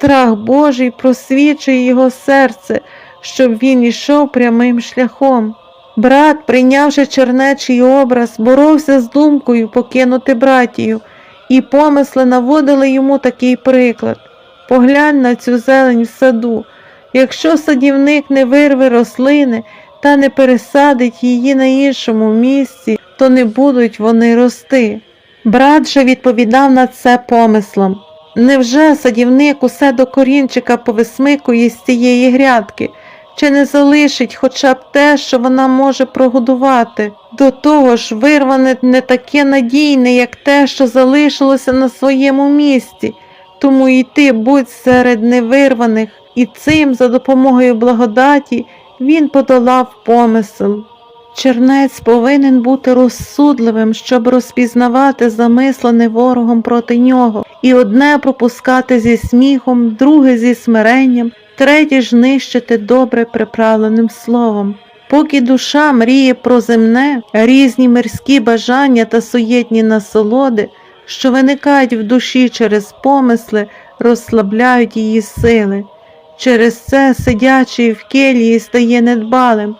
Страх Божий просвічує його серце, щоб він ішов прямим шляхом. Брат, прийнявши чернечий образ, боровся з думкою покинути братію, і помисли наводили йому такий приклад. Поглянь на цю зелень в саду. Якщо садівник не вирве рослини та не пересадить її на іншому місці, то не будуть вони рости. Брат же відповідав на це помислом. Невже садівник усе до корінчика повисмикує з цієї грядки, чи не залишить хоча б те, що вона може прогодувати? До того ж, вирване не таке надійне, як те, що залишилося на своєму місці, тому і ти будь серед невирваних, і цим, за допомогою благодаті, він подолав помисел. Чернець повинен бути розсудливим, щоб розпізнавати замислене ворогом проти нього, і одне пропускати зі сміхом, друге зі смиренням, третє ж нищити добре приправленим словом. Поки душа мріє про земне, різні мирські бажання та суєтні насолоди, що виникають в душі через помисли, розслабляють її сили. Через це сидячий в келії стає недбалим.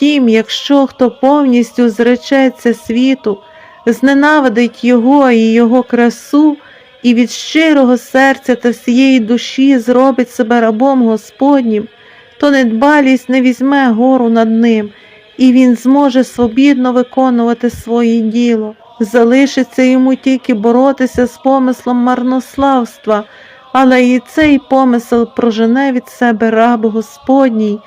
Втім, якщо хто повністю зречеться світу, зненавидить його і його красу, і від щирого серця та всієї душі зробить себе рабом Господнім, то недбалість не візьме гору над ним, і він зможе свобідно виконувати своє діло. Залишиться йому тільки боротися з помислом марнославства, але і цей помисел прожене від себе раб Господній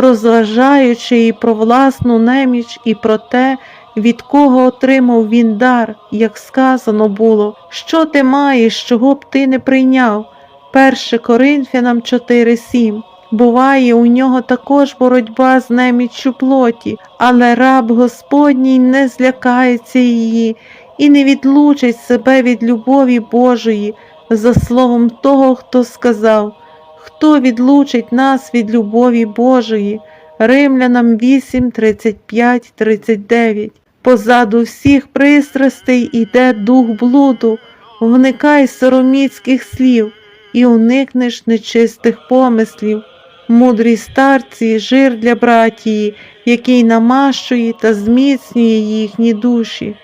розважаючи і про власну неміч, і про те, від кого отримав він дар, як сказано було, що ти маєш, чого б ти не прийняв. 1 Коринфянам 4:7 Буває, у нього також боротьба з неміччю плоті, але раб Господній не злякається її і не відлучить себе від любові Божої, за словом того, хто сказав. Хто відлучить нас від любові Божої? Римлянам 8, 35, 39. Позаду всіх пристрастей іде дух блуду, вникай сороміцьких слів і уникнеш нечистих помислів. Мудрі старці жир для братії, який намащує та зміцнює їхні душі.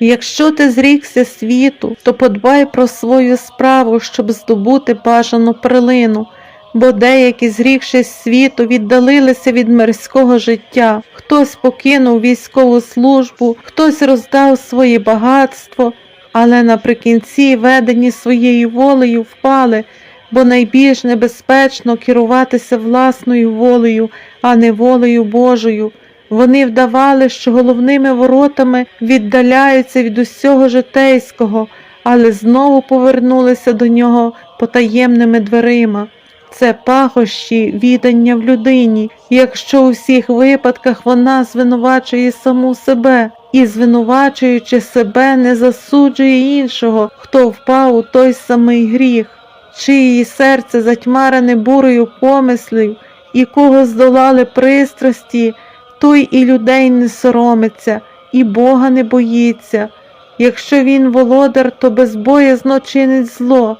Якщо ти зрікся світу, то подбай про свою справу, щоб здобути бажану перлину бо деякі, зрікшись світу, віддалилися від мирського життя, хтось покинув військову службу, хтось роздав своє багатство, але наприкінці, ведені своєю волею, впали, бо найбільш небезпечно керуватися власною волею, а не волею Божою. Вони вдавали, що головними воротами віддаляються від усього житейського, але знову повернулися до нього потаємними дверима це пахощі відання в людині, якщо у всіх випадках вона звинувачує саму себе і, звинувачуючи себе, не засуджує іншого, хто впав у той самий гріх, чи її серце затьмарене бурою помислів, і кого здолали пристрасті, той і людей не соромиться, і Бога не боїться. Якщо він володар, то безбоязно чинить зло.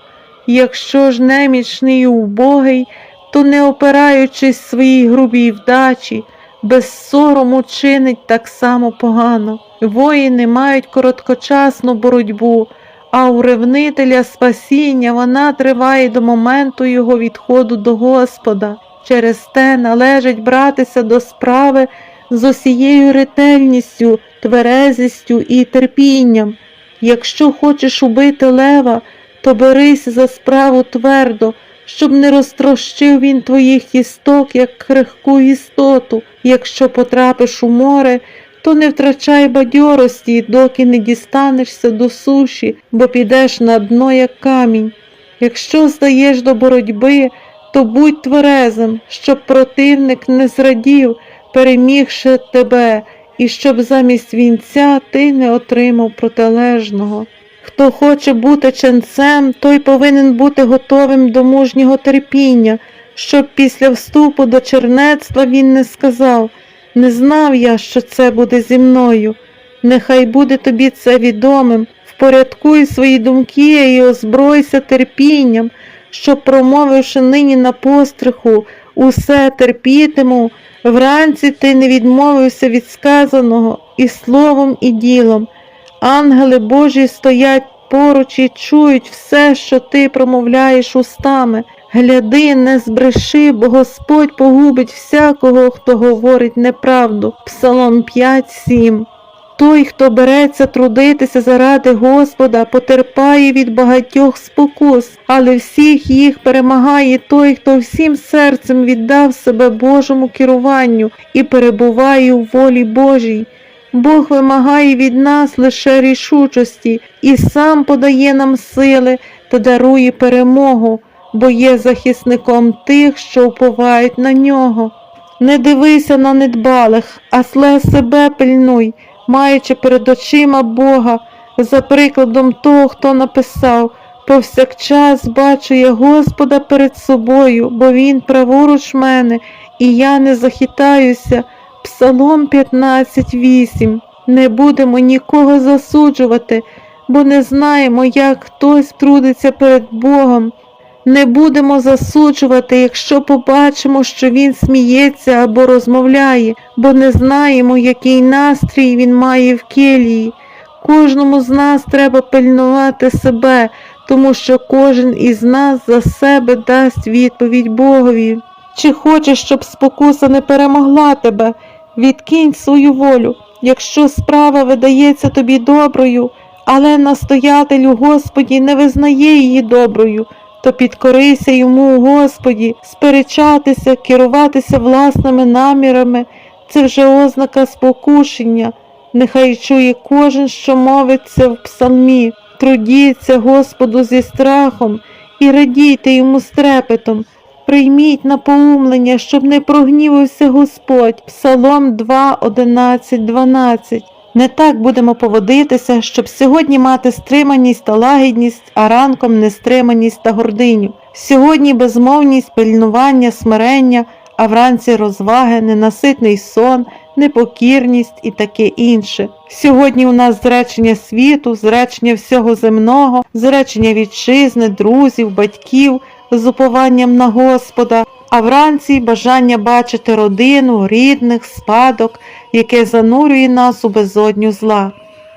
Якщо ж немічний і убогий, то не опираючись своїй грубій вдачі, без сорому чинить так само погано. Воїни мають короткочасну боротьбу, а у ревнителя спасіння вона триває до моменту його відходу до Господа. Через те належить братися до справи з усією ретельністю, тверезістю і терпінням. Якщо хочеш убити лева, то берись за справу твердо, щоб не розтрощив він твоїх кісток, як крихку істоту. Якщо потрапиш у море, то не втрачай бадьорості, доки не дістанешся до суші, бо підеш на дно, як камінь. Якщо здаєш до боротьби, то будь тверезим, щоб противник не зрадів, перемігши тебе, і щоб замість вінця ти не отримав протилежного. Хто хоче бути ченцем, той повинен бути готовим до мужнього терпіння, щоб після вступу до чернецтва він не сказав не знав я, що це буде зі мною. Нехай буде тобі це відомим, впорядкуй свої думки і озбройся терпінням, щоб, промовивши нині на постриху, усе терпітиму, вранці ти не відмовився від сказаного і словом, і ділом. Ангели Божі стоять поруч і чують все, що ти промовляєш устами. Гляди, не збреши, бо Господь погубить всякого, хто говорить неправду. Псалом 5.7 той, хто береться трудитися заради Господа, потерпає від багатьох спокус, але всіх їх перемагає той, хто всім серцем віддав себе Божому керуванню і перебуває у волі Божій. Бог вимагає від нас лише рішучості і сам подає нам сили та дарує перемогу, бо є захисником тих, що уповають на нього. Не дивися на недбалих, а сле себе пильнуй, маючи перед очима Бога, за прикладом того, хто написав, повсякчас бачу я Господа перед собою, бо Він праворуч мене, і я не захитаюся. Псалом 15.8 Не будемо нікого засуджувати, бо не знаємо, як хтось трудиться перед Богом. Не будемо засуджувати, якщо побачимо, що він сміється або розмовляє, бо не знаємо, який настрій він має в келії. Кожному з нас треба пильнувати себе, тому що кожен із нас за себе дасть відповідь Богові. Чи хочеш, щоб спокуса не перемогла тебе? Відкинь свою волю, якщо справа видається тобі доброю, але настоятель у Господі не визнає її доброю то підкорися йому, Господі, сперечатися, керуватися власними намірами. Це вже ознака спокушення. Нехай чує кожен, що мовиться в псалмі, трудіться Господу зі страхом і радійте йому з Прийміть напоумлення, щоб не прогнівався Господь. Псалом 2, 11, 12. Не так будемо поводитися, щоб сьогодні мати стриманість та лагідність, а ранком нестриманість та гординю. Сьогодні безмовність, пильнування, смирення, а вранці розваги, ненаситний сон, непокірність і таке інше. Сьогодні у нас зречення світу, зречення всього земного, зречення вітчизни, друзів, батьків з упованням на Господа, а вранці бажання бачити родину, рідних, спадок, яке занурює нас у безодню зла.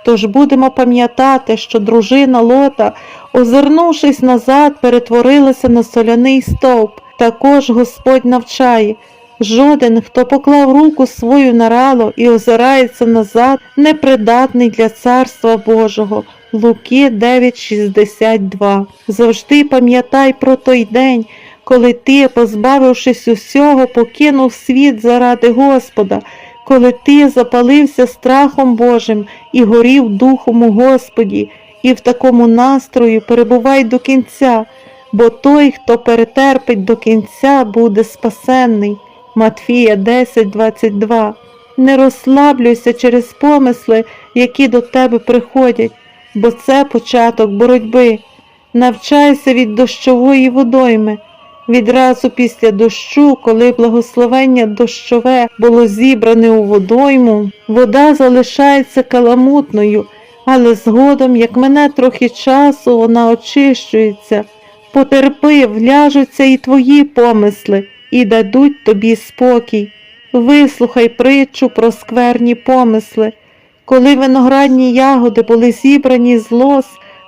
Тож будемо пам'ятати, що дружина Лота, озирнувшись назад, перетворилася на соляний стовп. Також Господь навчає. Жоден, хто поклав руку свою на рало і озирається назад, непридатний для Царства Божого. Луки 9,62 Завжди пам'ятай про той день, коли ти, позбавившись усього, покинув світ заради Господа, коли ти запалився страхом Божим і горів духом у Господі, і в такому настрою перебувай до кінця, бо той, хто перетерпить до кінця, буде спасенний. Матфія 10:22 Не розслаблюйся через помисли, які до тебе приходять, бо це початок боротьби. Навчайся від дощової водойми. Відразу після дощу, коли благословення дощове було зібране у водойму, вода залишається каламутною, але згодом, як мене трохи часу, вона очищується. Потерпи, вляжуться і твої помисли, і дадуть тобі спокій. Вислухай притчу про скверні помисли. Коли виноградні ягоди були зібрані з лос,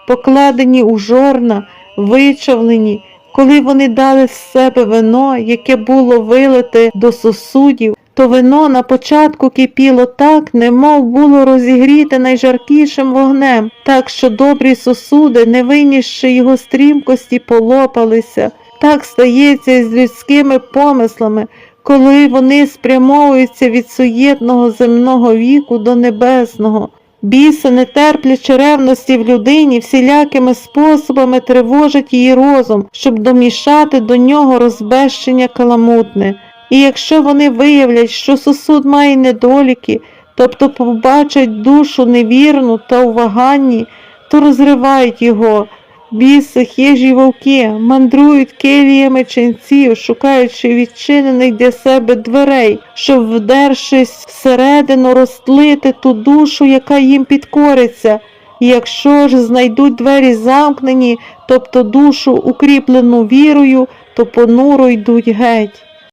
покладені у жорна, вичавлені, коли вони дали з себе вино, яке було вилите до сосудів, то вино на початку кипіло так, немов було розігріте найжаркішим вогнем, так що добрі сосуди, не винісши його стрімкості, полопалися. Так стається і з людськими помислами, коли вони спрямовуються від суєтного земного віку до небесного. Біси, не терплячи ревності в людині, всілякими способами тривожать її розум, щоб домішати до нього розбещення каламутне. І якщо вони виявлять, що сосуд має недоліки, тобто побачать душу невірну та у ваганні, то розривають його. Біси, хижі вовки мандрують келіями ченців, шукаючи відчинених для себе дверей, щоб, вдершись всередину, розтлити ту душу, яка їм підкориться. І Якщо ж знайдуть двері замкнені, тобто душу укріплену вірою, то понуро йдуть геть.